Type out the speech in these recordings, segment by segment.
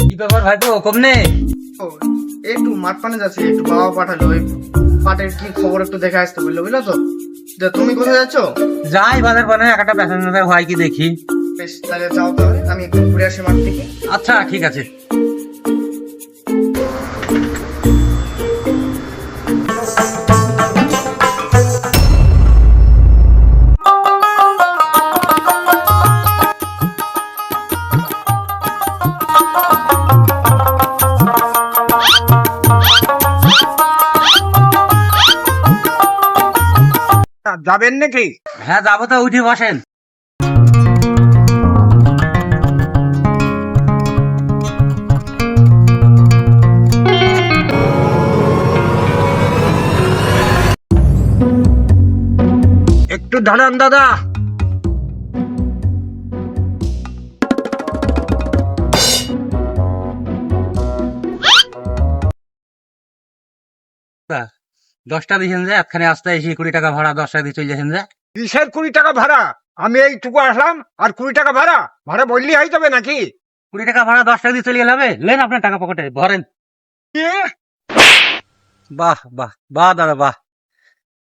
কি ব্যাপার ভাই তো কমনে একটু মাঠ পানে যাচ্ছি একটু বাবা পাঠালো ওই পাটের কি খবর একটু দেখে আসতে বলল বুঝলো তো? তুমি কোথায় যাচ্ছ? যাই বাজার বানে একটা প্যাসেঞ্জার হয় কি দেখি। বেশ তাহলে যাও তাহলে আমি একটু ঘুরে আসি মাঠ থেকে। আচ্ছা ঠিক আছে। যাবেন নাকি? হ্যাঁ যাব তো উঠে বসেন। একটু দাঁড়ান দাদা। দশটা দিয়েছেন যে একখানে আসতে এসে কুড়ি টাকা ভাড়া দশটা দিয়ে চলে যাচ্ছেন যে? কিসের কুড়ি টাকা ভাড়া? আমি এইটুকু আসলাম আর কুড়ি টাকা ভাড়া? ভাড়া বললি হয়ে যাবে নাকি? কুড়ি টাকা ভাড়া দশটা দিয়ে চলে গেলে লেন আপনার টাকা পকেটে ভরেন। বাহ বাহ বাহ দাদা বাহ।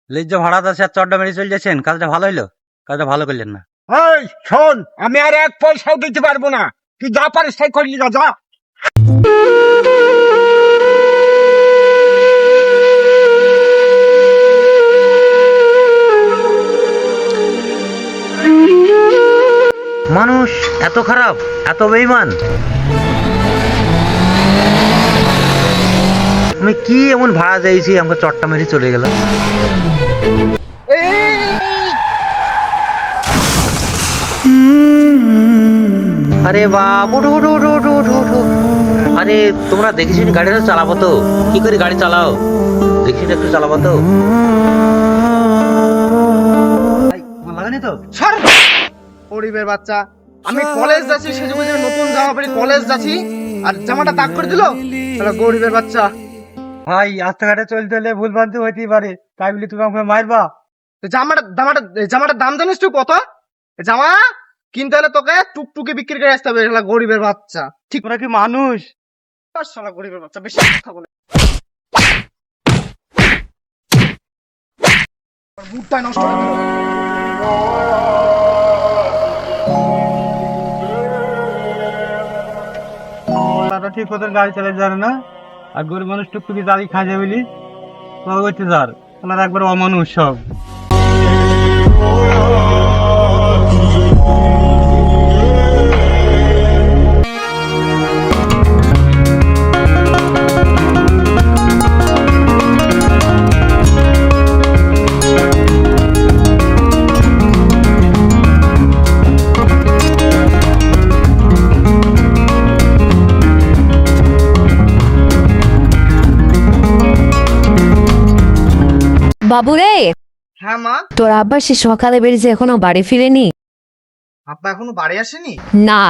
লেজ্জ ভাড়া তো স্যার চড্ডা মেরে চলে যাচ্ছেন। কাজটা ভালো হইল? কাজটা ভালো করলেন না। এই শোন আমি আর এক পয়সাও দিতে পারব না। তুই যা পারিস তাই করলি যা যা। মানুষ এত খারাপ এত বেইমান আমি কি এমন ভাড়া চাইছি? আমাকে চট্টা মেরে চলে গেলাম আরে বাপ আরে, তোমরা দেখেছি গাড়িটা চালাবো তো? কি করে গাড়ি চালাও? দেখি একটু চালাবো তো? লাগানি বাচ্চা, আমি কলেজ যাচ্ছি সেজে বুঝে নতুন জামা পরে কলেজ যাচ্ছি, আর জামাটা তাক করে দিল? গরিবের বাচ্চা। ভাই রাস্তাঘাটে চলতে হলে ভুল ভ্রান্তি হইতেই পারে। তাই বলি তুমি আমাকে মারবা। তো জামাটা জামাটা জামাটার দাম জানিস তুই কত? জামা কিনতে হলে তোকে টুকটুকি বিক্রি করে আসতে হবে শালা গরিবের বাচ্চা। ঠিক তোমরা কি মানুষ? শালা গরিবের বাচ্চা বেশি কথা বলে। মুডটাই নষ্ট ঠিক মতন গাড়ি চালাতে জানে না। আর গরিব মানুষ টুকটুকি দাঁড়ি খাই বলি পরবর্তী যার। ওনারা একবার অমানুষ সব। বাবুরে। হ্যাঁ মা। তোর আব্বা সে সকালে বেরিয়েছে এখনও বাড়ি ফিরেনি? আব্বা এখনও বাড়ি আসেনি? না।